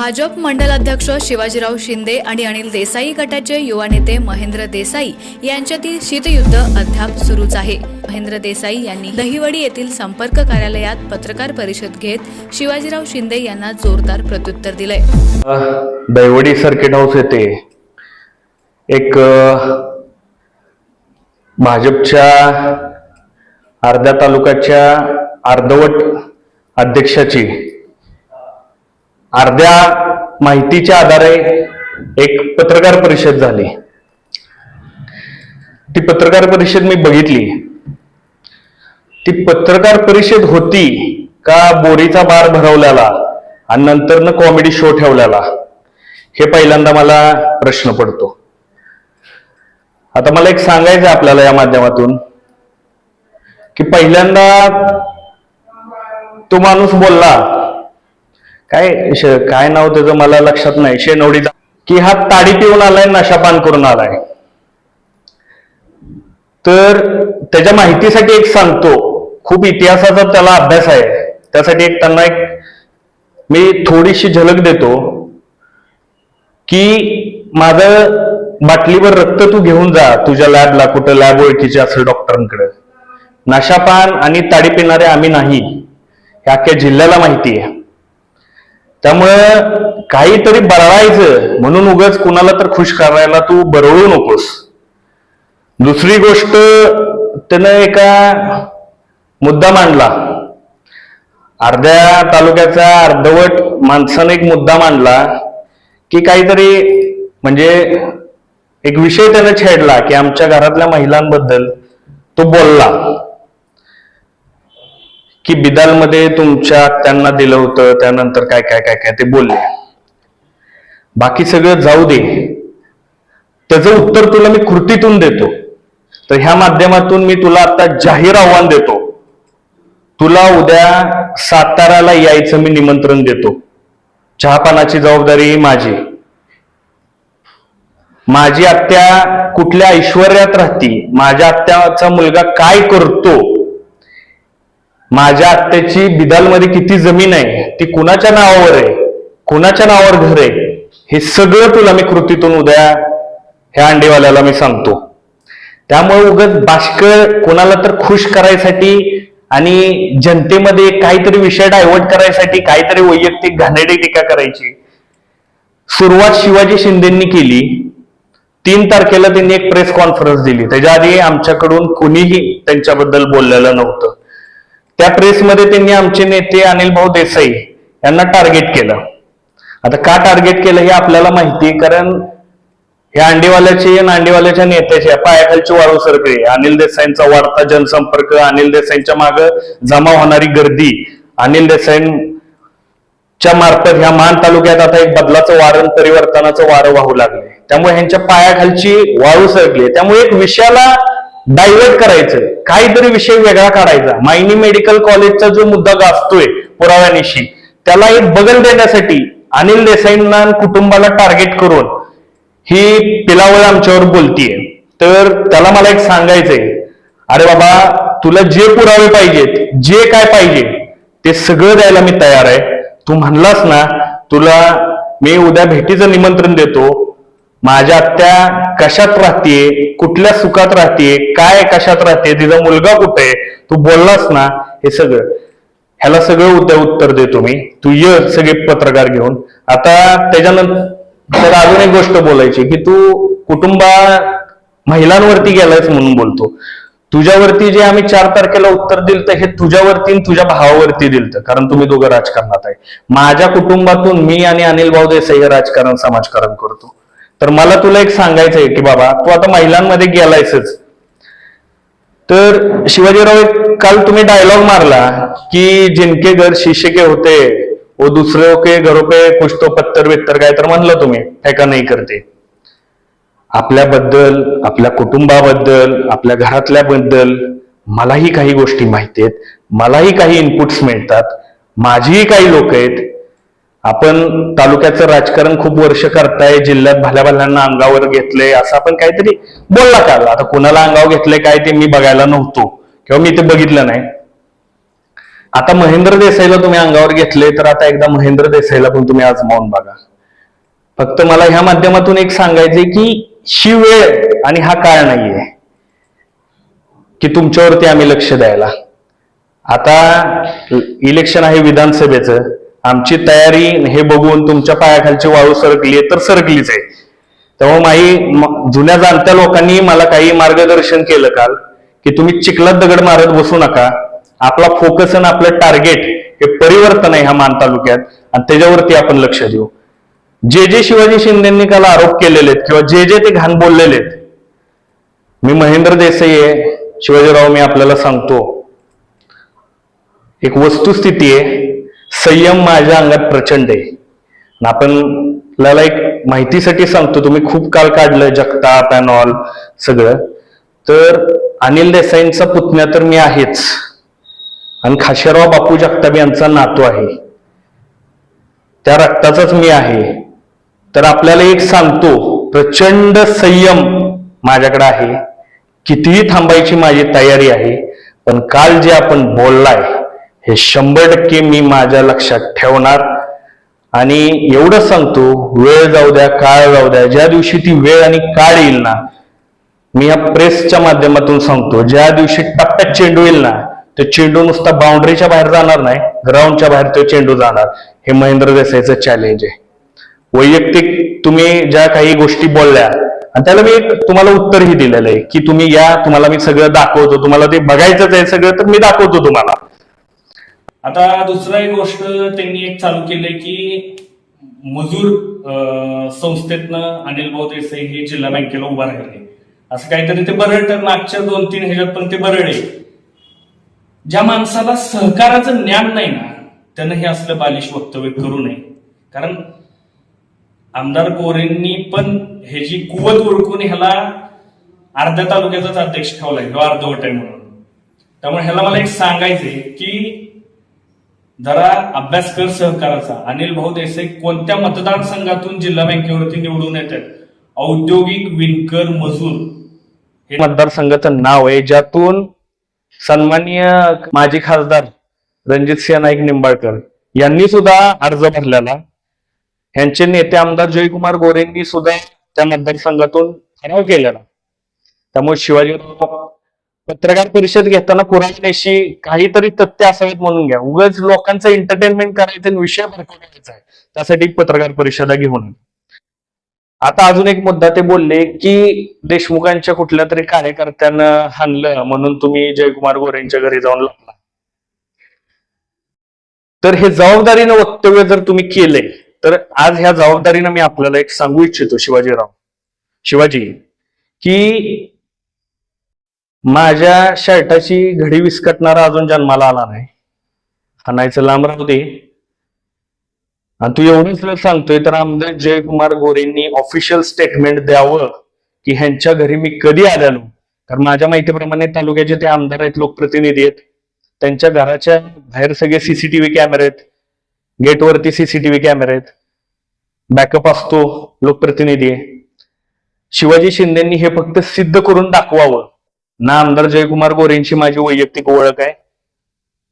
भाजप मंडल अध्यक्ष शिवाजीराव शिंदे आणि अनिल देसाई गटाचे युवा नेते महेंद्र देसाई यांच्यातील शीतयुद्ध अद्याप सुरूच आहे. महेंद्र देसाई यांनी दहिवडी येथील संपर्क कार्यालयात पत्रकार परिषद घेत शिवाजीराव शिंदे यांना जोरदार प्रत्युत्तर दिलंय. दैवडी सर्किट हाऊस येथे एक भाजपच्या अर्ध्या तालुक्याच्या अर्धवट अध्यक्षाची अर्ध्या माहितीच्या आधारे एक पत्रकार परिषद झाली. ती पत्रकार परिषद मी बघितली. ती पत्रकार परिषद होती का बोरीचा बार भरवल्याला आणि नंतर कॉमेडी शो ठेवल्याला? हे पहिल्यांदा मला प्रश्न पडतो. आता मला एक सांगायचं आहे आपल्याला या माध्यमातून की पहिल्यांदा तो माणूस बोलला काय श- काय नाव त्याचं मला लक्षात नाही. शेनवडीचा की हा ताडी पिऊन आलाय नशापान करून आलाय. तर त्याच्या माहितीसाठी एक सांगतो. खूप इतिहासाचा त्याला अभ्यास आहे. त्यासाठी एक त्यांना एक मी थोडीशी झलक देतो. की माझं बाटलीवर रक्त तू घेऊन जा तुझ्या लॅबला कुठं लॅब ओळखीचे असेल डॉक्टरांकडे. नशापान आणि ताडी पिणारे आम्ही नाही. हे अख्ख्या जिल्ह्याला माहिती आहे. त्यामुळं काहीतरी बरळायचं. म्हणून उगाच कुणाला तर खुश करायला तू बरळू नकोस. दुसरी गोष्ट त्यानं एका मुद्दा मांडला. अर्ध्या तालुक्याचा अर्धवट माणसाने एक मुद्दा मांडला की काहीतरी म्हणजे एक विषय त्याने छेडला की आमच्या घरातल्या महिलांबद्दल तो बोलला. की बिदालमध्ये तुमच्या त्यांना दिलं होतं त्यानंतर काय काय काय काय ते बोलले. बाकी सगळं जाऊ दे. त्याचं उत्तर तुला मी कृतीतून देतो. तर ह्या माध्यमातून मी तुला आता जाहीर आव्हान देतो. तुला उद्या साताराला यायचं मी निमंत्रण देतो. चहापानाची जबाबदारी माझी. माझी आत्या कुठल्या ऐश्वर्यात राहती? माझ्या आत्याचा मुलगा काय करतो? माझ्या आत्याची बिदालमध्ये किती जमीन आहे ती कुणाच्या नावावर आहे कुणाच्या नावावर घर आहे हे सगळं तुला मी कृतीतून उद्या ह्या अंडेवाल्याला मी सांगतो. त्यामुळे उगत बाष्कळ कोणाला तर खुश करायसाठी आणि जनतेमध्ये काहीतरी विषय डायव्हर्ट करायसाठी काहीतरी वैयक्तिक घाणेडी टीका करायची. सुरुवात शिवाजी शिंदेंनी केली. तीन तारखेला त्यांनी एक प्रेस कॉन्फरन्स दिली. त्याच्या आधी आमच्याकडून कुणीही त्यांच्याबद्दल बोललेलं नव्हतं. त्या प्रेसमध्ये त्यांनी आमचे नेते अनिल भाऊ देसाई यांना टार्गेट केलं. आता का टार्गेट केलं हे आपल्याला माहिती आहे कारण या अंडीवाल्याचे आणि अंडीवाल्याच्या नेत्याच्या पायाखालची वाळू सरकळे अनिल देसाईंचा वाढता जनसंपर्क अनिल देसाईंच्या मागे जमा होणारी गर्दी अनिल देसाईंच्या मार्फत ह्या मान तालुक्यात आता एक बदलाचं वारण परिवर्तनाचं वारं वाहू लागले त्यामुळे ह्यांच्या पायाखालची वाळू सरकली त्यामुळे एक विषयाला डायव्हर्ट करायचं. काहीतरी विषय वेगळा काढायचा. मायनी मेडिकल कॉलेजचा जो मुद्दा गाजतोय पुराव्यानिशी त्याला एक बगल देण्यासाठी अनिल देसाईंना कुटुंबाला टार्गेट करून ही पिलावळ आमच्यावर बोलतीये. तर त्याला मला एक सांगायचंय. अरे बाबा तुला जे पुरावे पाहिजेत जे काय पाहिजे ते सगळं द्यायला मी तयार आहे. तू म्हणलास ना तुला मी उद्या भेटीचं निमंत्रण देतो. माझ्या आत्या कशात राहते कुठल्या सुखात राहते काय कशात राहते तिचा मुलगा कुठे? तू बोललास ना हे सगळं. ह्याला सगळं उद्या उत्तर देतो मी. तू ये सगळे पत्रकार घेऊन. आता त्याच्यानंतर अजून एक गोष्ट बोलायची की तू कुटुंबा महिलांवरती गेलायस म्हणून बोलतो. तुझ्यावरती जे आम्ही चार तारखेला उत्तर दिलं हे तुझ्यावरती तुझ्या भावावरती दिलं कारण तुम्ही दोघं राजकारणात आहे. माझ्या कुटुंबातून मी आणि अनिल भाऊ देसाई हे राजकारण समाजकारण करतो. तर मला तुला एक सांगायचंय की बाबा तू आता महिलांमध्ये गेलायसच. तर शिवाजीराव काल तुम्ही डायलॉग मारला की जिनके घर शिष्य के होते वो दुसरे के घरो पे कुछ तो पत्तर बित्तर काय तर म्हणलं तुम्ही ऐका नाही करते? आपल्याबद्दल आपल्या कुटुंबाबद्दल आपल्या घरातल्याबद्दल मलाही काही गोष्टी माहिती आहेत मलाही काही इनपुट्स मिळतात माझीही काही लोक आहेत आपण तालुक्याचं राजकारण खूप वर्ष करताय जिल्ह्यात भल्या भल्यांना अंगावर घेतलंय असं आपण काहीतरी बोलला काल. आता कुणाला अंगावर घेतलंय काय ते मी बघायला नव्हतो किंवा मी ते बघितलं नाही. आता महेंद्र देसाईला तुम्ही अंगावर घेतले तर आता एकदा महेंद्र देसाईला पण तुम्ही आजमावून बघा. फक्त मला ह्या माध्यमातून एक सांगायचंय की ही वेळ आणि हा काळ नाहीये की तुमच्यावरती आम्ही लक्ष द्यायला. आता इलेक्शन आहे विधानसभेचं आमची तयारी हे बघून तुमच्या पायाखालची वाळू सरकली आहे तर सरकलीच आहे. त्यामुळे माही जुन्या जाणत्या लोकांनी मला काही मार्गदर्शन केलं काल की तुम्ही चिखलात दगड मारत बसू नका. आपला फोकस आणि आपलं टार्गेट हे परिवर्तन आहे ह्या मान तालुक्यात आणि त्याच्यावरती आपण लक्ष देऊ. जे जे शिवाजी शिंदेंनी काल आरोप केलेले आहेत किंवा जे जे ते घाण बोललेले आहेत मी महेंद्र देसाई आहे शिवाजीराव मी आपल्याला सांगतो. एक वस्तुस्थिती आहे संयम माझ्या अंगात प्रचंड आहे. आपण आपल्याला एक माहितीसाठी सांगतो तुम्ही खूप काळ काढलं जगता पॅनॉल सगळं. तर अनिल देसाईंचा पुतण्या तर मी आहेच. आणि खाशेराव बापू जगताप यांचा नातू आहे. त्या रक्ताचाच मी आहे. तर आपल्याला एक सांगतो प्रचंड संयम माझ्याकडे आहे. कितीही थांबायची माझी तयारी आहे पण काल जे आपण बोललाय हे शंभर टक्के मी माझ्या लक्षात ठेवणार. आणि एवढं सांगतो वेळ जाऊ द्या काळ जाऊ द्या ज्या दिवशी ती वेळ आणि काळ येईल ना मी या प्रेसच्या माध्यमातून सांगतो ज्या दिवशी टप्प्यात चेंडू येईल ना तो चेंडू नुसता बाउंड्रीच्या बाहेर जाणार नाही ग्राउंडच्या बाहेर तो चेंडू जाणार. हे महेंद्र देसाईचं चॅलेंज आहे. वैयक्तिक तुम्ही ज्या काही गोष्टी बोलल्या आणि त्याला मी एक तुम्हाला उत्तरही दिलेलं आहे की तुम्ही या तुम्हाला मी सगळं दाखवतो तुम्हाला ते बघायचंच आहे सगळं तर मी दाखवतो तुम्हाला. आता दुसरा एक गोष्ट त्यांनी एक चालू केली की मजूर संस्थेतनं अनिल भाऊ देसाई हे जिल्हा बँकेला उभा राहिले. असं काहीतरी ते बरड तर मागच्या दोन तीन ह्याच्यात पण ते बरडे ज्या माणसाला सहकाराचं ज्ञान नाही ना त्यानं हे असलं बालिश वक्तव्य करू नये. कारण आमदार गोरेंनी पण ह्याची कुवत उरकून ह्याला अर्ध्या तालुक्याचाच अध्यक्ष ठेवलाय किंवा अर्धवट आहे म्हणून. त्यामुळे ह्याला मला एक सांगायचंय की जरा अभ्यास कर सहकाराचा. अनिल भाऊ देसाई कोणत्या मतदारसंघातून जिल्हा बँकेवरती निवडून येतात? औद्योगिक विणकर मजूर. हे मतदारसंघाचं नाव आहे ज्यातून सन्माननीय माजी खासदार रणजित सिंह नाईक निंबाळकर यांनी सुद्धा अर्ज भरलेला. यांचे नेते आमदार जयकुमार गोरेंनी सुद्धा त्या मतदारसंघातून ठराव केलेला. त्यामुळे शिवाजीराव पत्रकार परिषद घेताना पुराणेशी काहीतरी तथ्य असावेत म्हणून घ्या. उगाच लोकांचं एंटरटेनमेंट करायचं विषय भरकवायचा आहे. त्यासाठी पत्रकार परिषदा घेऊन आता अजून एक मुद्दा ते बोलले की देशमुखांच्या कुठल्या तरी कार्यकर्त्यानं हाणलं म्हणून तुम्ही जयकुमार गोरेंच्या घरी जाऊन लागला. तर हे जबाबदारीनं वक्तव्य जर तुम्ही केले तर आज ह्या जबाबदारीनं मी आपल्याला एक सांगू इच्छितो शिवाजीराव. शिवाजी की माझ्या शर्टाची घडी विस्कटणारा अजून जन्माला आला नाही. आणायचं लांब राहू दे. आणि तू एवढंच जर सांगतोय तर आमदार जयकुमार गोरेंनी ऑफिशियल स्टेटमेंट द्यावं की ह्यांच्या घरी मी कधी आलेलो? कारण माझ्या माहितीप्रमाणे तालुक्याचे ते आमदार आहेत लोकप्रतिनिधी आहेत. त्यांच्या घराच्या बाहेर सगळे सीसीटीव्ही कॅमेरे आहेत. गेटवरती सीसीटीव्ही कॅमेरे आहेत. बॅकअप असतो लोकप्रतिनिधी आहे. शिवाजी शिंदेंनी हे फक्त सिद्ध करून दाखवावं. ना आमदार जयकुमार गोरेंची माझी वैयक्तिक ओळख आहे.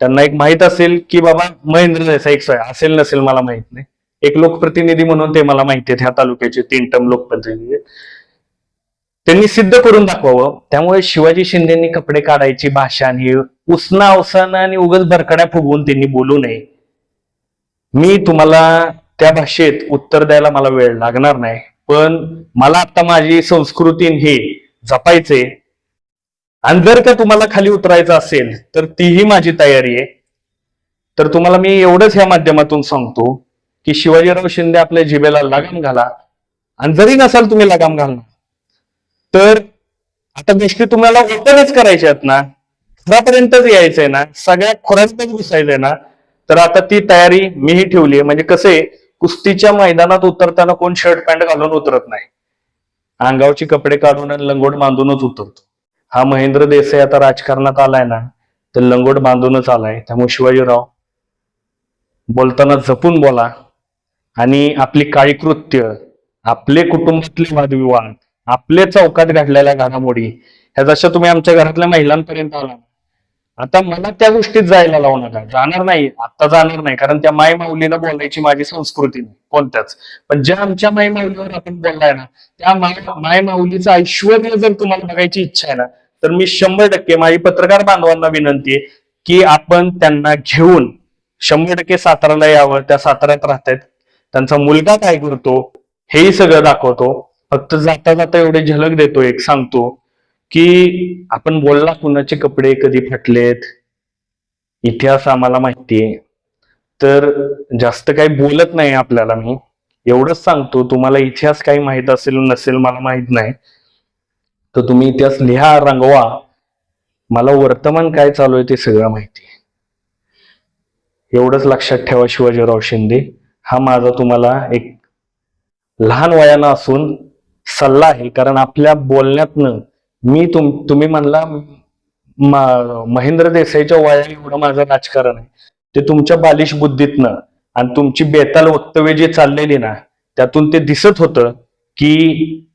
त्यांना एक माहीत असेल की बाबा महेंद्र देसाई एक सोय असेल नसेल मला माहीत नाही. एक लोकप्रतिनिधी म्हणून ते मला माहिती आहेत ह्या तालुक्याचे तीन टर्म लोकप्रतिनिधी त्यांनी सिद्ध करून दाखवावं. त्यामुळे शिवाजी शिंदेनी कपडे काढायची भाषा आणि उसना अवसानं आणि उगच भरकड्या फुगवून त्यांनी बोलू नये. मी तुम्हाला त्या भाषेत उत्तर द्यायला मला वेळ लागणार नाही. पण मला आता माझी संस्कृती हे जपायचे आणि जर का तुम्हाला खाली उतरायचं असेल तर तीही माझी तयारी आहे. तर तुम्हाला मी एवढंच ह्या माध्यमातून सांगतो की शिवाजीराव शिंदे आपल्या जिभेला लगाम घाला. आणि जरी नसाल तुम्ही लगाम घालणार तर आता गोष्टी तुम्हाला ओपनच करायच्या आहेत ना. खरापर्यंतच यायचंय ना. सगळ्या खोऱ्यांतच घुसायचंय ना. तर आता ती तयारी मीही ठेवली आहे. म्हणजे कसे कुस्तीच्या मैदानात उतरताना कोण शर्ट पॅन्ट घालून उतरत नाही. अंगावचे कपडे काढून आणि लंगोट बांधूनच उतरतो. हा महेंद्र देसाई आता राजकारणात आलाय ना तर लंगोट बांधूनच आलाय. त्यामुळे शिवाजीराव बोलताना जपून बोला. आणि आपली काळी कृत्य आपले कुटुंबातले वादविवाद आपले चौकात घडलेल्या घडामोडी ह्या जशा तुम्ही आमच्या घरातल्या महिलांपर्यंत आला आता मला त्या गोष्टीत जायला लावू नका. जाणार नाही आता जाणार नाही कारण त्या माय माऊलीला बोलायची माझी संस्कृती नाही कोणत्याच. पण ज्या आमच्या माय माऊलीवर आपण बोललाय ना त्या माय माय माऊलीचं जर तुम्हाला बघायची इच्छा आहे ना तर मी शंभर टक्के माझी पत्रकार बांधवांना विनंती आहे की आपण त्यांना घेऊन शंभर टक्के साताराला यावं त्या साताऱ्यात राहतायत. त्यांचा मुलगा काय करतो हेही सगळं दाखवतो. फक्त जाता जाता एवढे झलक देतो एक सांगतो. की आपण बोलला कुणाचे कपडे कधी फाटलेत? इतिहास आम्हाला माहितीये. तर जास्त काही बोलत नाही आपल्याला मी. एवढंच सांगतो तुम्हाला इतिहास काही माहीत असेल नसेल मला माहीत नाही. तर तुम्ही इतिहास लिहा रंगवा. मला वर्तमान काय चालू आहे ते सगळं माहिती आहे. एवढंच लक्षात ठेवा शिवाजीराव शिंदे. हा माझा तुम्हाला एक लहान वयानं असून सल्ला आहे कारण आपल्या बोलण्यातनं मी तुम तुम्ही म्हणला महेंद्र देसाईच्या वया एवढं माझं राजकारण आहे. ते तुमच्या बालिश बुद्धीतनं आणि तुमची बेताल वक्तव्य जी चाललेली ना त्यातून ते दिसत होतं की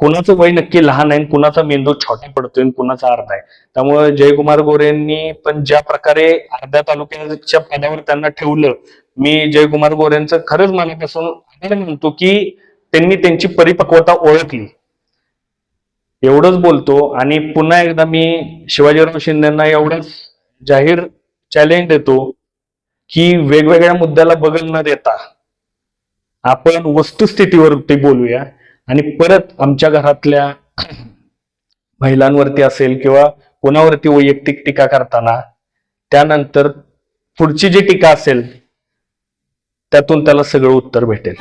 कुणाचं वय नक्की लहान आहे आणि कुणाचा मेंदू छोटा पडतोय कुणाचा अर्धा आहे. त्यामुळे जयकुमार गोरेंनी पण ज्या प्रकारे अर्ध्या तालुक्याच्या पदावर त्यांना ठेवलं मी जयकुमार गोरेंचं खरंच मनापासून म्हणतो की त्यांनी त्यांची परिपक्वता ओळखली. एवढंच बोलतो आणि पुन्हा एकदा मी शिवाजीराव शिंदेना एवढंच जाहीर चॅलेंज देतो की वेगवेगळ्या मुद्द्याला बगल न देता आपण वस्तुस्थितीवरती बोलूया. आणि परत आमच्या घरातल्या महिलांवरती असेल किंवा कोणावरती वैयक्तिक टीका करताना त्यानंतर पुढची जी टीका असेल त्यातून त्याला सगळं उत्तर भेटेल.